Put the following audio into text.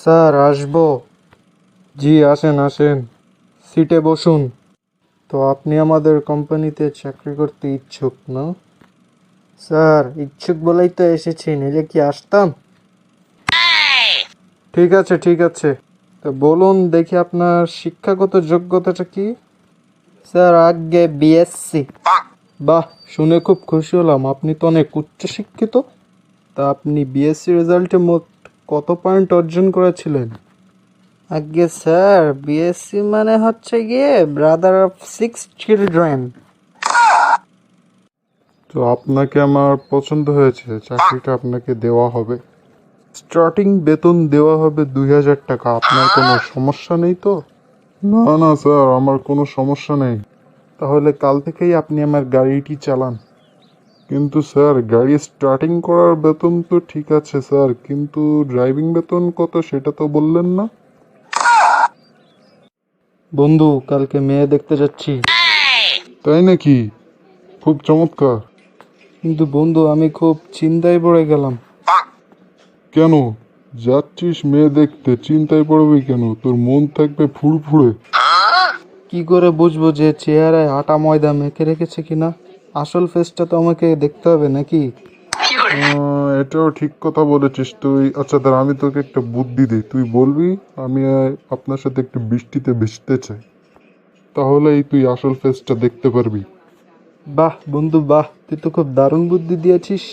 Sir, আসব। জি, আসেন আসেন। সিটে বসুন। তো আপনি আমাদের কোম্পানিতে চাকরি করতে ইচ্ছুক, না? স্যার, ইচ্ছুক বলেই তো এসেছি, নিলে কি আসতাম? ঠিক আছে ঠিক আছে। তো বলুন, দেখি আপনার শিক্ষাগত যোগ্যতাটা কি? স্যার, আগে বিএসসি বাহ, শুনে খুব খুশি হলাম। আপনি তো অনেক উচ্চশিক্ষিত। তা আপনি বিএসসি রেজাল্টে মোট কত পয়েন্ট অর্জন করেছিলেন? আগে স্যার বিএসসি মানে হচ্ছে গিয়ে ব্রাদার অফ সিক্স চিলড্রেন তো আপনাকে আমার পছন্দ হয়েছে চাকরিটা আপনাকে দেওয়া হবে। স্টার্টিং বেতন দেওয়া হবে দুই হাজার টাকা আপনার কোনো সমস্যা নেই তো? না না স্যার আমার কোনো সমস্যা নেই। তাহলে কাল থেকেই আপনি আমার গাড়িটি চালান। কিন্তু স্যার গাড়ি স্টার্টিং করার বেতন তো ঠিক আছে স্যার কিন্তু ড্রাইভিং বেতন কত সেটা তো বললেন না। বন্ধু কালকে মেয়ে দেখতে যাচ্ছি। তাই নাকি? খুব চমৎকার। কিন্তু বন্ধু আমি খুব চিন্তায় পড়ে গেলাম। কেন? যাচ্ছিস মেয়ে দেখতে চিন্তায় পড়বি কেন? তোর মন থাকবে ফুরফুরে। কি করে বুঝব যে চেহারায় আটা ময়দা মেখে রেখেছে কিনা? আসল ফেসটা তো আমাকে দেখতে হবে নাকি? এটাও ঠিক কথা বলেছিস তুই। আচ্ছা দাঁড়া আমি তোকে একটা বুদ্ধি দিই। তুই বলবি আমি আপনার সাথে একটু বৃষ্টিতে ভিজতে চাই। তাহলেই তুই আসল ফেসটা দেখতে পারবি। বাহ বন্ধু বাহ। তুই তো খুব দারুণ বুদ্ধি দিয়েছিস।